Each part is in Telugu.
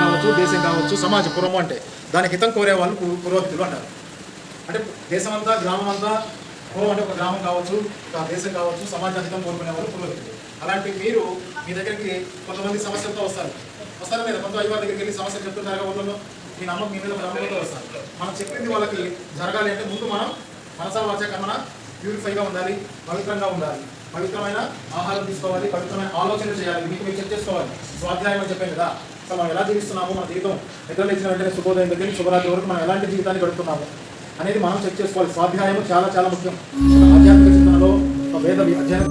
కావచ్చు దేశం కావచ్చు సమాజ పురము అంటే దానికి హితం కోరే వాళ్ళు పురోహితులు అంటారు. అంటే దేశం అంతా గ్రామం అంతా పురం అంటే ఒక గ్రామం కావచ్చు ఒక దేశం కావచ్చు సమాజ హితం కోరుకునే వాళ్ళు పురోహితులు. అలాంటి మీరు మీ దగ్గరికి కొంతమంది సమస్యలతో వస్తారు. వస్తారు మీద కొంత అయ్యవారి దగ్గరికి వెళ్ళి సమస్యలు చెప్తున్నారు కదా ఊళ్ళో మీ నమ్మకం మీ మీద నమ్మకంతో వస్తారు మనం చెప్పింది వాళ్ళకి జరగాలి అంటే ముందు మనం మనసా వచ్చాక మన ప్యూరిఫైగా ఉండాలి పవిత్రంగా ఉండాలి. పవిత్రమైన ఆహారం తీసుకోవాలి పవిత్రమైన ఆలోచన చేయాలి. మీకు మీరు చెక్ చేసుకోవాలి. స్వాధ్యాయం అని చెప్పాను కదా. అసలు మనం ఎలా జీవిస్తున్నాము మన జీవితం నిద్ర లేచిన వెంటనే శుభోదయం దగ్గర శుభరాత్రి వరకు మనం ఎలాంటి జీవితాన్ని గడుపుతున్నాము అనేది మనం చెక్ చేసుకోవాలి. స్వాధ్యాయం చాలా చాలా ముఖ్యం. ఆధ్యాత్మిక చింతనలో వేద అధ్యయనం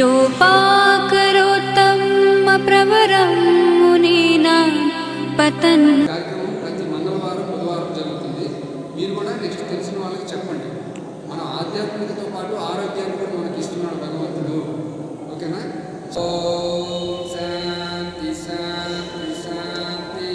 योपाकरोत्तमप्रवरं मुनीनां पतन् కార్యక్రమం ప్రతి మంగళవారం బుధవారం జరుగుతుంది మీరు కూడా నెక్స్ట్ తెలిసిన వాళ్ళకి చెప్పండి మన ఆధ్యాత్మికతో పాటు ఆరోగ్యాన్ని కూడా మనకి ఇస్తున్నాడు భగవంతుడు ఓకేనా సో శాంతి శాంతి శాంతి